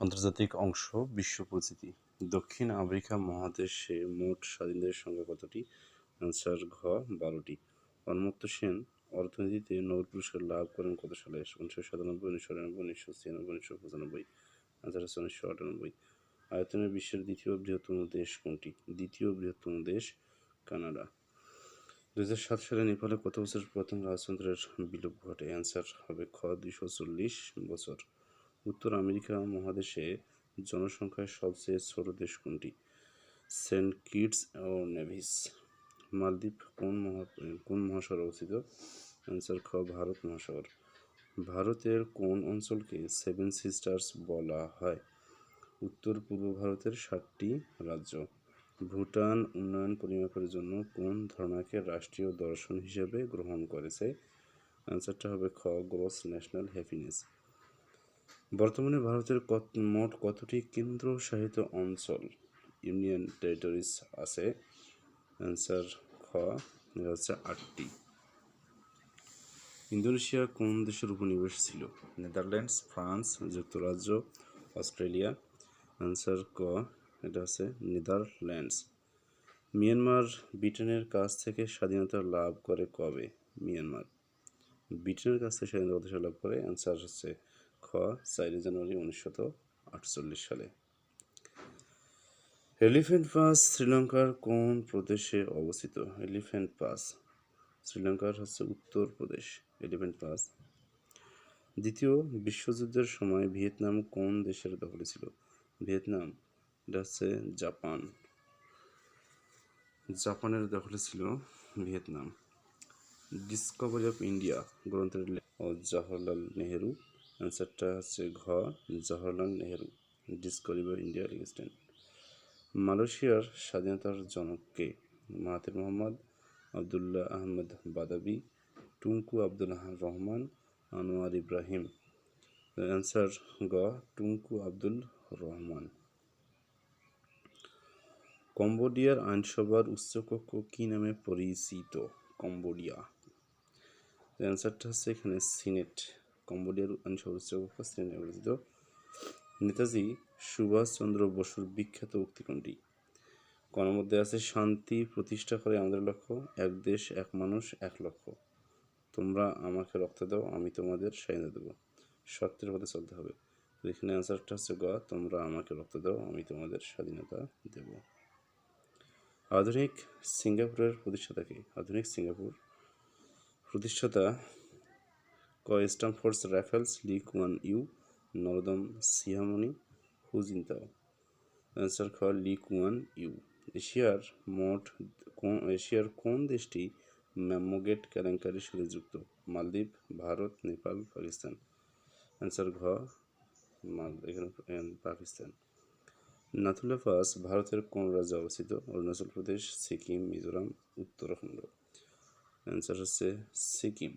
আন্তর্জাতিক অংশ বিশ্ব পরিচিতি। দক্ষিণ আমেরিকা মহাদেশে মোট স্বাধীন দেশের সংখ্যা কতটি? অ্যান্সার ঘ, বারোটি। অন্মুক্ত সেন অর্থনীতিতে নোবেল পুরস্কার লাভ করেন কত সালে? উনিশশো সাতানব্বই, উনিশশো আটানব্বই উনিশশো ছিয়ানব্বই, উনিশশো পঁচানব্বই। অ্যান্সার হচ্ছে উনিশশো আটানব্বই। আয়তনে বিশ্বের দ্বিতীয় বৃহত্তম দেশ কোনটি? দ্বিতীয় বৃহত্তম দেশ কানাডা। দু হাজার সাত সালে নেপালে কত বছর প্রথম রাজতন্ত্রের বিলোপ ঘটে? অ্যান্সার হবে খ, দুইশো চল্লিশ বছর। উত্তর আমেরিকা মহাদেশে জনসংখ্যায় সবচেয়ে ছোট দেশ কোনটি? সেন্ট কিটস ও নেভিস। মালদ্বীপ কোন মহা, কোন মহাসাগর অবস্থিত? অ্যান্সার, খ, ভারত মহাসাগর। ভারতের কোন অঞ্চলকে সেভেন সিস্টার্স বলা হয়? উত্তর, পূর্ব ভারতের সাতটি রাজ্য। ভুটান উন্নয়ন পরিমাপের জন্য কোন ধারণাকে রাষ্ট্রীয় দর্শন হিসেবে গ্রহণ করেছে? অ্যান্সারটা হবে খ, গ্রস ন্যাশনাল হ্যাপিনেস। বর্তমানে ভারতের মোট কতটি কেন্দ্র শাসিত অঞ্চল? ইউনিয়ন টেরিটরিজ আছে। অ্যান্সার খ এটা হচ্ছে আটটি। ইন্দোনেশিয়া কোন দেশের উপনিবেশ ছিল? নেদারল্যান্ডস, ফ্রান্স, যুক্তরাজ্য, অস্ট্রেলিয়া। অ্যান্সার ক, এটা হচ্ছে নেদারল্যান্ডস। মিয়ানমার ব্রিটেনের কাছ থেকে স্বাধীনতা লাভ করে কবে? মিয়ানমার। ব্রিটেনের কাছ থেকে স্বাধীনতা লাভ করে? অ্যান্সার হচ্ছে খ চারই জানুয়ারি উনিশশো আটচল্লিশ সালে। এলিফ্যান্ট পাস শ্রীলঙ্কার কোন প্রদেশে অবস্থিত? এলিফ্যান্ট পাস শ্রীলঙ্কার হচ্ছে উত্তর প্রদেশ। এলিফ্যান্ট পাস দ্বিতীয় বিশ্বযুদ্ধের সময় ভিয়েতনাম কোন দেশের দখলে ছিল? ভিয়েতনাম, এটা হচ্ছে জাপান। জাপানের দখলে ছিল ভিয়েতনাম। ডিসকভারি অফ ইন্ডিয়া, গ্রন্থের ও জওহরলাল নেহেরু। অ্যান্সারটা হচ্ছে ঘ জওহরলাল নেহেরু ডিসকভারি ইন্ডিয়া লিখেছেন মালয়েশিয়ার স্বাধীনতার জনককে Mahathir Mohamad Abdullah Ahmad Badawi Tunku Abdul Rahman, Anwar Ibrahim. Answer গ টুঙ্কু আব্দুল রহমান। কম্বোডিয়ার আইনসভার উচ্চকক্ষ কী নামে পরিচিত? কম্বোডিয়া। অ্যান্সারটা হচ্ছে এখানে সিনেট। কম্বোডিয়ার সিনেট নামে পরিচিত নেতাজি সুভাষচন্দ্র বসুর বিখ্যাত উক্তি কোনটি কোনের মধ্যে আছে শান্তি প্রতিষ্ঠা করে আমাদের লক্ষ্য, এক দেশ, এক মানুষ, এক লক্ষ্য। তোমরা আমাকে রক্ত দাও, আমি তোমাদের স্বাধীনতা দেবো। সত্যের পথে চলতে হবে। এখানে অ্যান্সারটা হচ্ছে গ, তোমরা আমাকে রক্ত দাও, আমি তোমাদের স্বাধীনতা দেব। আধুনিক সিঙ্গাপুরের প্রতিষ্ঠাতাকে আধুনিক সিঙ্গাপুর প্রতিষ্ঠাতা ক Stamford's Raffles Lee Kuan Yew, Norodom Sihamoni Hu Jintao answer খ লি কুয়ান ইউ। এশিয়ার মোট কোন, এশিয়ার কোন দেশটি ম্যামোগেট কেলেঙ্কারির সাথে যুক্ত? মালদ্বীপ, ভারত, নেপাল, পাকিস্তান। অ্যান্সার ঘ, মাল, এখানে পাকিস্তান। নাথুলা পাস ভারতের কোন রাজ্যে অবস্থিত? অরুণাচল প্রদেশ, সিকিম, মিজোরাম, উত্তরাখণ্ড। অ্যান্সার হচ্ছে সিকিম।